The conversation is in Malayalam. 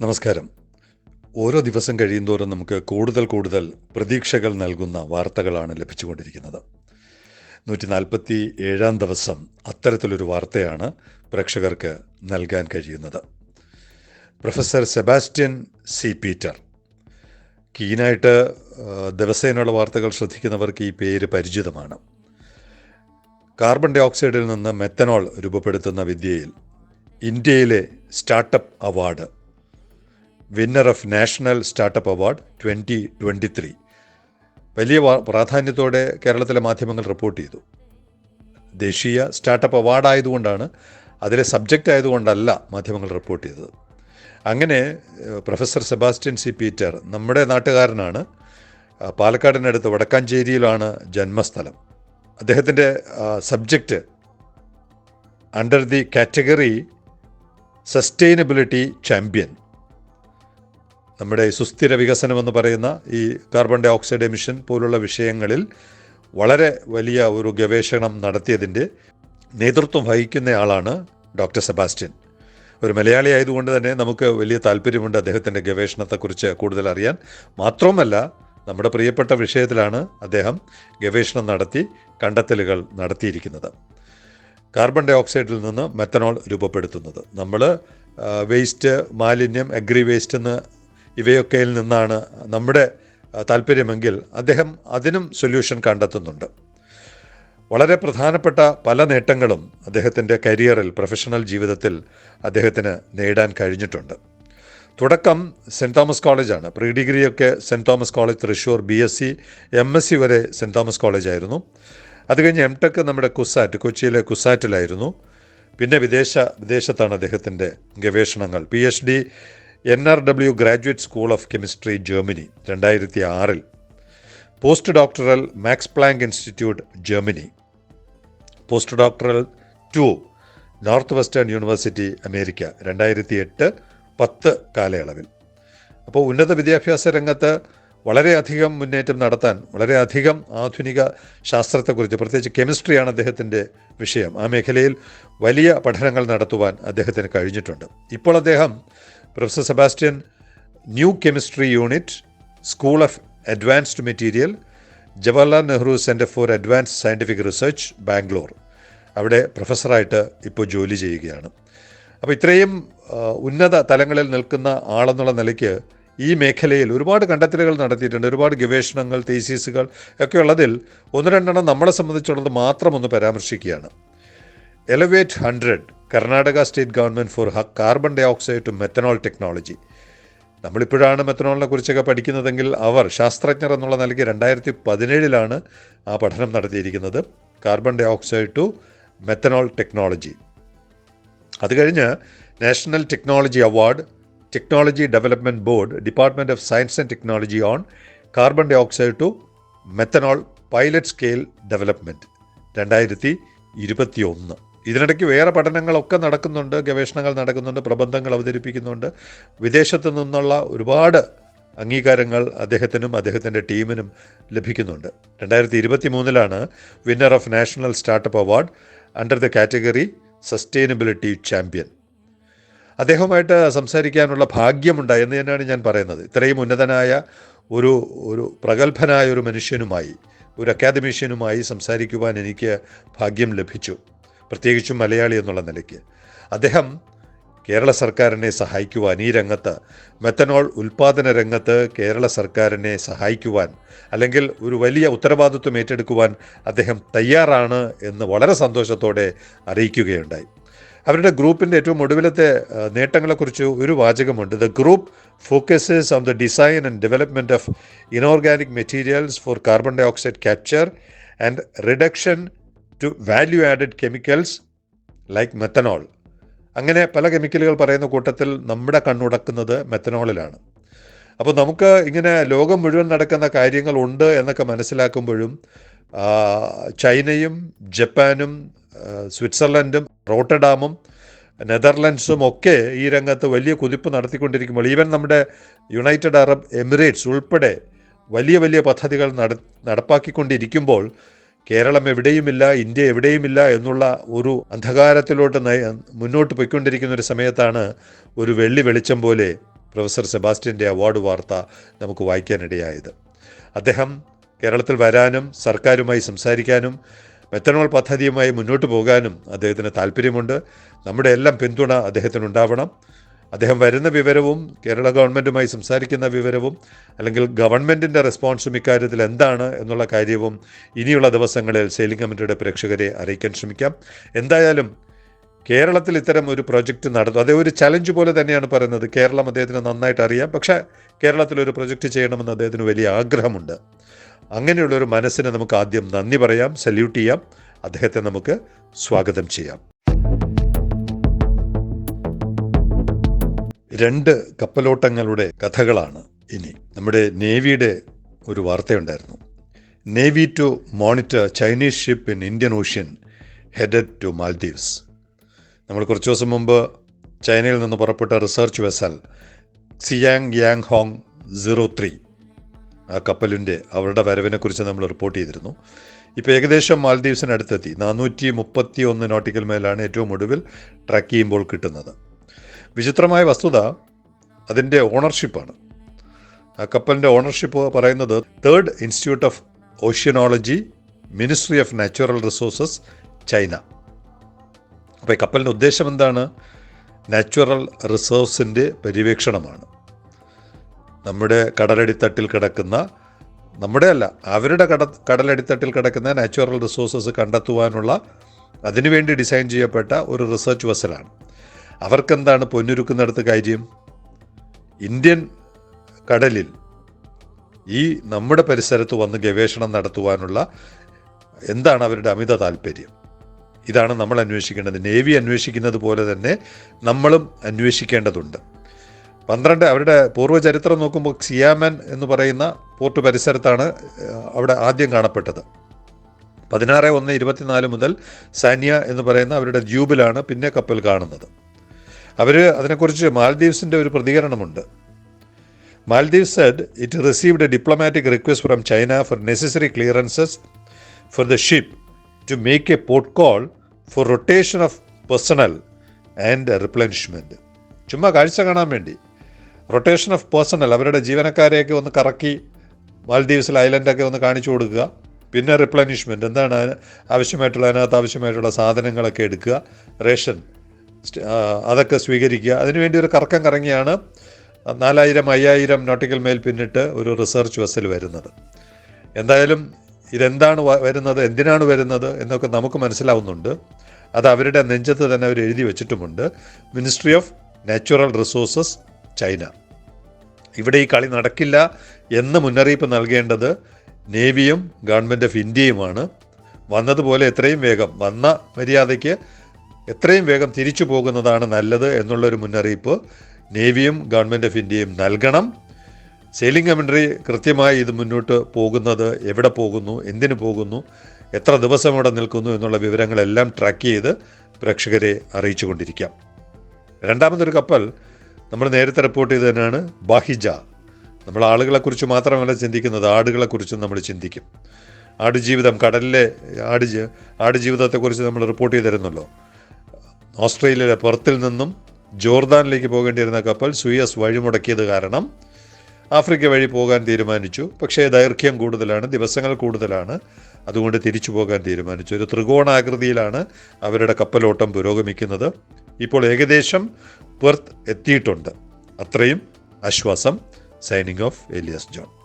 നമസ്കാരം. ഓരോ ദിവസം കഴിയുന്തോറും നമുക്ക് കൂടുതൽ കൂടുതൽ പ്രതീക്ഷകൾ നൽകുന്ന വാർത്തകളാണ് ലഭിച്ചുകൊണ്ടിരിക്കുന്നത്. നൂറ്റി നാൽപ്പത്തി ഏഴാം ദിവസം അത്തരത്തിലൊരു വാർത്തയാണ് പ്രേക്ഷകർക്ക് നൽകാൻ കഴിയുന്നത്. Professor Sebastian C. പീറ്റർ. കീനായിട്ട് ദിവസേനയുള്ള വാർത്തകൾ ശ്രദ്ധിക്കുന്നവർക്ക് ഈ പേര് പരിചിതമാണ്. കാർബൺ ഡൈ ഓക്സൈഡിൽ നിന്ന് മെത്തനോൾ രൂപപ്പെടുത്തുന്ന വിദ്യയിൽ ഇന്ത്യയിലെ startup award winner of national startup award twenty twenty three വലിയ പ്രാധാന്യത്തോടെ കേരളത്തിലെ മാധ്യമങ്ങൾ റിപ്പോർട്ട് ചെയ്തു. ദേശീയ സ്റ്റാർട്ടപ്പ് അവാർഡ് ആയതുകൊണ്ടാണ് അതിലെ സബ്ജക്റ്റ് ആയതുകൊണ്ടല്ല മാധ്യമങ്ങൾ റിപ്പോർട്ട് ചെയ്തത്. അങ്ങനെ പ്രൊഫസർ സെബാസ്റ്റ്യൻ സി പീറ്റർ നമ്മുടെ നാട്ടുകാരനാണ് പാലക്കാടിനടുത്ത് വടക്കാഞ്ചേരിയിലാണ് ജന്മസ്ഥലം. അദ്ദേഹത്തിന്റെ subject under the category sustainability champion നമ്മുടെ സുസ്ഥിര വികസനം എന്ന് പറയുന്ന ഈ കാർബൺ ഡൈ ഓക്സൈഡ് എമിഷൻ പോലുള്ള വിഷയങ്ങളിൽ വളരെ വലിയ ഒരു ഗവേഷണം നടത്തിയതിന്റെ നേതൃത്വം വഹിക്കുന്നയാളാണ് ഡോക്ടർ സെബാസ്റ്റ്യൻ. ഒരു മലയാളി ആയതുകൊണ്ട് തന്നെ നമുക്ക് വലിയ താല്പര്യമുണ്ട് അദ്ദേഹത്തിന്റെ ഗവേഷണത്തെക്കുറിച്ച് കൂടുതൽ അറിയാൻ. മാത്രവുമല്ല നമ്മുടെ പ്രിയപ്പെട്ട വിഷയത്തിലാണ് അദ്ദേഹം ഗവേഷണം നടത്തി കണ്ടെത്തലുകൾ നടത്തിയിരിക്കുന്നത്. കാർബൺ ഡൈ ഓക്സൈഡിൽ നിന്ന് മെത്തനോൾ രൂപപ്പെടുത്തുന്നത്. നമ്മൾ വേസ്റ്റ് മാലിന്യം അഗ്രി വേസ്റ്റ് എന്ന് ഇവയൊക്കെയിൽ നിന്നാണ് നമ്മുടെ താല്പര്യമെങ്കിൽ അദ്ദേഹം അതിനും സൊല്യൂഷൻ കണ്ടെത്തുന്നുണ്ട്. വളരെ പ്രധാനപ്പെട്ട പല നേട്ടങ്ങളും അദ്ദേഹത്തിന്റെ കരിയറിൽ പ്രൊഫഷണൽ ജീവിതത്തിൽ അദ്ദേഹത്തിന് നേടാൻ കഴിഞ്ഞിട്ടുണ്ട്. തുടക്കം സെന്റ് തോമസ് കോളേജാണ് pre ഡിഗ്രിയൊക്കെ saint Thomas college Thrissur B S C M S C വരെ സെന്റ് തോമസ് കോളേജായിരുന്നു അത് കഴിഞ്ഞ് എം ടെക് നമ്മുടെ കുസാറ്റ് കൊച്ചിയിലെ കുസാറ്റിലായിരുന്നു. പിന്നെ വിദേശ വിദേശത്താണ് അദ്ദേഹത്തിന്റെ ഗവേഷണങ്ങൾ. P H D N R W graduate school of chemistry Germany രണ്ടായിരത്തി ആറിൽ post doctoral Max Planck institute Germany post doctoral to north western university America രണ്ടായിരത്തി എട്ട് പത്ത് കാലയളവിൽ. അപ്പോൾ ഉന്നത വിദ്യാഭ്യാസ രംഗത്ത് വളരെയധികം മുന്നേറ്റം നടത്താൻ വളരെയധികം ആധുനിക ശാസ്ത്രത്തെക്കുറിച്ച് പ്രത്യേകിച്ച് കെമിസ്ട്രിയാണ് അദ്ദേഹത്തിന്റെ വിഷയം. ആ മേഖലയിൽ വലിയ പഠനങ്ങൾ നടത്തുവാൻ അദ്ദേഹത്തിന് കഴിഞ്ഞിട്ടുണ്ട്. ഇപ്പോൾ അദ്ദേഹം professor Sebastian new chemistry unit school of advanced material Jawaharlal Nehru centre for advanced scientific research Bangalore. അവിടെ പ്രൊഫസറായിട്ട് ഇപ്പോൾ ജോലി ചെയ്യുകയാണ്. അപ്പോൾ ഇത്രയും ഉന്നത തലങ്ങളിൽ നിൽക്കുന്ന ആളെന്നുള്ള നിലയ്ക്ക് ഈ മേഖലയിൽ ഒരുപാട് കണ്ടെത്തലുകൾ നടത്തിയിട്ടുണ്ട് ഒരുപാട് ഗവേഷണങ്ങൾ തീസീസുകൾ ഒക്കെ ഉള്ളതിൽ ഒന്ന് രണ്ടെണ്ണം നമ്മളെ സംബന്ധിച്ചുള്ളത് മാത്രം ഒന്ന് പരാമർശിക്കുകയാണ്. Elevate hundred Karnataka state government for carbon dioxide to methanol technology നമ്മളിപ്പോഴാണ് മെത്തനോളിനെ കുറിച്ചൊക്കെ പഠിക്കുന്നതെങ്കിൽ അവർ ശാസ്ത്രജ്ഞർ എന്നുള്ള നിലയ്ക്ക് രണ്ടായിരത്തി പതിനേഴിലാണ് ആ പഠനം നടത്തിയിരിക്കുന്നത്. Carbon dioxide to methanol technology അത് കഴിഞ്ഞ് national technology award technology development board department of science and technology on carbon dioxide to methanol pilot scale development രണ്ടായിരത്തി ഇരുപത്തി ഒന്ന് ഇതിനിടയ്ക്ക് വേറെ പഠനങ്ങളൊക്കെ നടക്കുന്നുണ്ട് ഗവേഷണങ്ങൾ നടക്കുന്നുണ്ട് പ്രബന്ധങ്ങൾ അവതരിപ്പിക്കുന്നുണ്ട്. വിദേശത്ത് നിന്നുള്ള ഒരുപാട് അംഗീകാരങ്ങൾ അദ്ദേഹത്തിനും അദ്ദേഹത്തിന്റെ ടീമിനും ലഭിക്കുന്നുണ്ട്. രണ്ടായിരത്തി ഇരുപത്തി മൂന്നിലാണ് winner of national startup award under the category sustainability champion. അദ്ദേഹവുമായിട്ട് സംസാരിക്കാനുള്ള ഭാഗ്യമുണ്ടായി എന്ന് തന്നെയാണ് ഞാൻ പറയുന്നത്. ഇത്രയും ഉന്നതനായ ഒരു ഒരു പ്രഗത്ഭനായ ഒരു മനുഷ്യനുമായി ഒരു അക്കാദമീഷ്യനുമായി സംസാരിക്കുവാൻ എനിക്ക് ഭാഗ്യം ലഭിച്ചു. പ്രത്യേകിച്ചും മലയാളി എന്നുള്ള നിലയ്ക്ക്. അദ്ദേഹം കേരള സർക്കാരിനെ സഹായിക്കുവാൻ ഈ രംഗത്ത് മെത്തനോൾ ഉൽപാദന രംഗത്ത് കേരള സർക്കാരിനെ സഹായിക്കുവാൻ അല്ലെങ്കിൽ ഒരു വലിയ ഉത്തരവാദിത്വം ഏറ്റെടുക്കുവാൻ അദ്ദേഹം തയ്യാറാണ് എന്ന് വളരെ സന്തോഷത്തോടെ അറിയിക്കുകയുണ്ടായി. അവരുടെ ഗ്രൂപ്പിന്റെ ഏറ്റവും ഒടുവിലത്തെ നേട്ടങ്ങളെക്കുറിച്ച് ഒരു വാചകമുണ്ട്. The group focuses on the design and development of inorganic materials for carbon dioxide capture and reduction to value added chemicals like methanol അങ്ങനെ പല കെമിക്കലുകൾ പറയുന്ന കൂട്ടത്തിൽ നമ്മുടെ കണ്ണുടക്കുന്നത് മെത്തനോളിലാണ് അപ്പോൾ നമുക്ക് ഇങ്ങനെ ലോകം മുഴുവൻ നടക്കുന്ന കാര്യങ്ങളുണ്ട് എന്നൊക്കെ മനസ്സിലാക്കുമ്പോഴും ചൈനയും ജപ്പാനും സ്വിറ്റ്സർലൻഡും റോട്ടഡാമും നെതർലൻഡ്സും ഒക്കെ ഈ രംഗത്ത് വലിയ കുതിപ്പ് നടത്തിക്കൊണ്ടിരിക്കുമ്പോൾ ഈവൻ നമ്മുടെ യുണൈറ്റഡ് അറബ് എമിറേറ്റ്സ് ഉൾപ്പെടെ വലിയ വലിയ പദ്ധതികൾ നട നടപ്പാക്കിക്കൊണ്ടിരിക്കുമ്പോൾ കേരളം എവിടെയുമില്ല ഇന്ത്യ എവിടെയുമില്ല എന്നുള്ള ഒരു അന്ധകാരത്തിലോട്ട് മുന്നോട്ട് പോയിക്കൊണ്ടിരിക്കുന്ന ഒരു സമയത്താണ് ഒരു വെള്ളി വെളിച്ചം പോലെ പ്രൊഫസർ സെബാസ്റ്റ്യന്റെ അവാർഡ് വാർത്ത നമുക്ക് വായിക്കാനിടയായത്. അദ്ദേഹം കേരളത്തിൽ വരാനും സർക്കാരുമായി സംസാരിക്കാനും മെത്തനോൾ പദ്ധതിയുമായി മുന്നോട്ട് പോകാനും അദ്ദേഹത്തിന് താല്പര്യമുണ്ട് നമ്മുടെ എല്ലാം പിന്തുണ അദ്ദേഹത്തിനുണ്ടാവണം. അദ്ദേഹം വരുന്ന വിവരവും കേരള ഗവൺമെന്റുമായി സംസാരിക്കുന്ന വിവരവും അല്ലെങ്കിൽ ഗവൺമെന്റിന്റെ റെസ്പോൺസും ഇക്കാര്യത്തിൽ എന്താണ് എന്നുള്ള കാര്യവും ഇനിയുള്ള ദിവസങ്ങളിൽ സെയിലിംഗ് കമ്മിറ്റിയുടെ പ്രേക്ഷകരെ അറിയിക്കാൻ ശ്രമിക്കാം. എന്തായാലും കേരളത്തിൽ ഇത്തരം ഒരു പ്രൊജക്റ്റ് നടത്തും അതേ ഒരു ചലഞ്ച് പോലെ തന്നെയാണ് പറയുന്നത്. കേരളം അദ്ദേഹത്തിന് നന്നായിട്ട് അറിയാം. പക്ഷേ കേരളത്തിൽ ഒരു പ്രൊജക്റ്റ് ചെയ്യണമെന്ന് അദ്ദേഹത്തിന് വലിയ ആഗ്രഹമുണ്ട്. അങ്ങനെയുള്ള ഒരു മനസ്സിന് നമുക്ക് ആദ്യം നന്ദി പറയാം സല്യൂട്ട് ചെയ്യാം. അദ്ദേഹത്തെ നമുക്ക് സ്വാഗതം ചെയ്യാം. രണ്ട് കപ്പലോട്ടങ്ങളുടെ കഥകളാണ് ഇനി. നമ്മുടെ നേവിയുടെ ഒരു വാർത്തയുണ്ടായിരുന്നു. Navy to monitor Chinese ship in Indian ocean headed to Maldives. നമ്മൾ കുറച്ച് ദിവസം മുമ്പ് ചൈനയിൽ നിന്ന് പുറപ്പെട്ട research vessel Xiang Yang Hong zero three ആ കപ്പലിന്റെ അവരുടെ വരവിനെക്കുറിച്ച് നമ്മൾ റിപ്പോർട്ട് ചെയ്തിരുന്നു. ഇപ്പോൾ ഏകദേശം മാൽദ്വീപ്സിനടുത്തെത്തി നാനൂറ്റി മുപ്പത്തി ഒന്ന് നോട്ടിക്കൽ മേലാണ് ഏറ്റവും ഒടുവിൽ ട്രാക്ക് ചെയ്യുമ്പോൾ കിട്ടുന്നത്. വിചിത്രമായ വസ്തുത അതിന്റെ ഓണർഷിപ്പാണ് ആ കപ്പലിന്റെ ഓണർഷിപ്പ് പറയുന്നത് third institute of oceanography ministry of natural resources China അപ്പോൾ ഈ കപ്പലിന്റെ ഉദ്ദേശം എന്താണ്? നാച്ചുറൽ റിസോഴ്സിന്റെ പര്യവേക്ഷണമാണ്. നമ്മുടെ കടലടിത്തട്ടിൽ കിടക്കുന്ന നമ്മുടെ അല്ല അവരുടെ കട കടലടിത്തട്ടിൽ കിടക്കുന്ന നാച്ചുറൽ റിസോഴ്സസ് കണ്ടെത്തുവാനുള്ള അതിനുവേണ്ടി ഡിസൈൻ ചെയ്യപ്പെട്ട ഒരു റിസർച്ച് വെസലാണ് അവർക്കെന്താണ് പൊന്നുരുക്കുന്നിടത്ത് കാര്യം? ഇന്ത്യൻ കടലിൽ ഈ നമ്മുടെ പരിസരത്ത് വന്ന് ഗവേഷണം നടത്തുവാനുള്ള എന്താണ് അവരുടെ അമിത താല്പര്യം? ഇതാണ് നമ്മൾ അന്വേഷിക്കേണ്ടത്. നേവി അന്വേഷിക്കുന്നത് പോലെ തന്നെ നമ്മളും അന്വേഷിക്കേണ്ടതുണ്ട്. പന്ത്രണ്ട് അവരുടെ പൂർവചരിത്രം നോക്കുമ്പോൾ സിയാമൻ എന്ന് പറയുന്ന പോർട്ട് പരിസരത്താണ് അവിടെ ആദ്യം കാണപ്പെട്ടത്. പതിനാറ് ഒന്ന് ഇരുപത്തിനാല് മുതൽ സാനിയ എന്ന് പറയുന്ന അവരുടെ ദ്വീപിലാണ് പിന്നെ കപ്പൽ കാണുന്നത്. അവർ അതിനെക്കുറിച്ച് മാൽദീവ്സിന്റെ ഒരു പ്രതികരണമുണ്ട്. Maldive said it received a diplomatic request from China for necessary clearances for the ship to make a port call for rotation of personnel and replenishment ചുമ്മാ കാഴ്ച കാണാൻ വേണ്ടി. റൊട്ടേഷൻ ഓഫ് പേഴ്സണൽ അവരുടെ ജീവനക്കാരെയൊക്കെ ഒന്ന് കറക്കി മാൽദീവ്സിൽ ഐലൻഡൊക്കെ ഒന്ന് കാണിച്ചു കൊടുക്കുക. പിന്നെ റിപ്ലനിഷ്മെന്റ് എന്താണ് ആവശ്യമായിട്ടുള്ള അതിനകത്ത് ആവശ്യമായിട്ടുള്ള സാധനങ്ങളൊക്കെ എടുക്കുക. റേഷൻ അതൊക്കെ സ്വീകരിക്കുക. അതിനുവേണ്ടി ഒരു കറക്കം കറങ്ങിയാണ് നാലായിരം അയ്യായിരം നോട്ടിക്കൽ മേൽ പിന്നിട്ട് ഒരു റിസർച്ച് വെസൽ വരുന്നത്. എന്തായാലും ഇതെന്താണ് വരുന്നത് എന്തിനാണ് വരുന്നത് എന്നൊക്കെ നമുക്ക് മനസ്സിലാവുന്നുണ്ട്. അത് അവരുടെ നെഞ്ചത്ത് തന്നെ അവർ എഴുതി വെച്ചിട്ടുമുണ്ട്. Ministry of natural resources China. ഇവിടെ ഈ കളി നടക്കില്ല എന്ന് മുന്നറിയിപ്പ് നൽകേണ്ടത് നേവിയും ഗവൺമെന്റ് ഓഫ് ഇന്ത്യയുമാണ്. വന്നതുപോലെ എത്രയും വേഗം വന്ന മര്യാദയ്ക്ക് എത്രയും വേഗം തിരിച്ചു പോകുന്നതാണ് നല്ലത് എന്നുള്ളൊരു മുന്നറിയിപ്പ് നേവിയും ഗവൺമെന്റ് ഓഫ് ഇന്ത്യയും നൽകണം. സെയിലിംഗ് കമൻട്രി കൃത്യമായി ഇത് മുന്നോട്ട് പോകുന്നത് എവിടെ പോകുന്നു എന്തിനു പോകുന്നു എത്ര ദിവസം ഇവിടെ നിൽക്കുന്നു എന്നുള്ള വിവരങ്ങളെല്ലാം ട്രാക്ക് ചെയ്ത് പ്രേക്ഷകരെ അറിയിച്ചു കൊണ്ടിരിക്കാം രണ്ടാമതൊരു കപ്പൽ നമ്മൾ നേരത്തെ റിപ്പോർട്ട് ചെയ്ത് തന്നെയാണ് ബാഹിജ. നമ്മൾ ആളുകളെക്കുറിച്ച് മാത്രമല്ല ചിന്തിക്കുന്നത് ആടുകളെക്കുറിച്ചും നമ്മൾ ചിന്തിക്കും. ആടുജീവിതം കടലിലെ ആട് ആടുജീവിതത്തെക്കുറിച്ച് നമ്മൾ റിപ്പോർട്ട് ചെയ്തിരുന്നല്ലോ. ഓസ്ട്രേലിയയിലെ പെർത്തിൽ നിന്നും ജോർദാനിലേക്ക് പോകേണ്ടിയിരുന്ന കപ്പൽ സുയസ് വഴിമുടക്കിയത് കാരണം ആഫ്രിക്ക വഴി പോകാൻ തീരുമാനിച്ചു. പക്ഷേ ദൈർഘ്യം കൂടുതലാണ് ദിവസങ്ങൾ കൂടുതലാണ്. അതുകൊണ്ട് തിരിച്ചു പോകാൻ തീരുമാനിച്ചു. ഒരു ത്രികോണാകൃതിയിലാണ് അവരുടെ കപ്പലോട്ടം പുരോഗമിക്കുന്നത്. ഇപ്പോൾ ഏകദേശം പെർത്ത് എത്തിയിട്ടുണ്ട്. അത്രയും ആശ്വാസം. Signing off Elias John.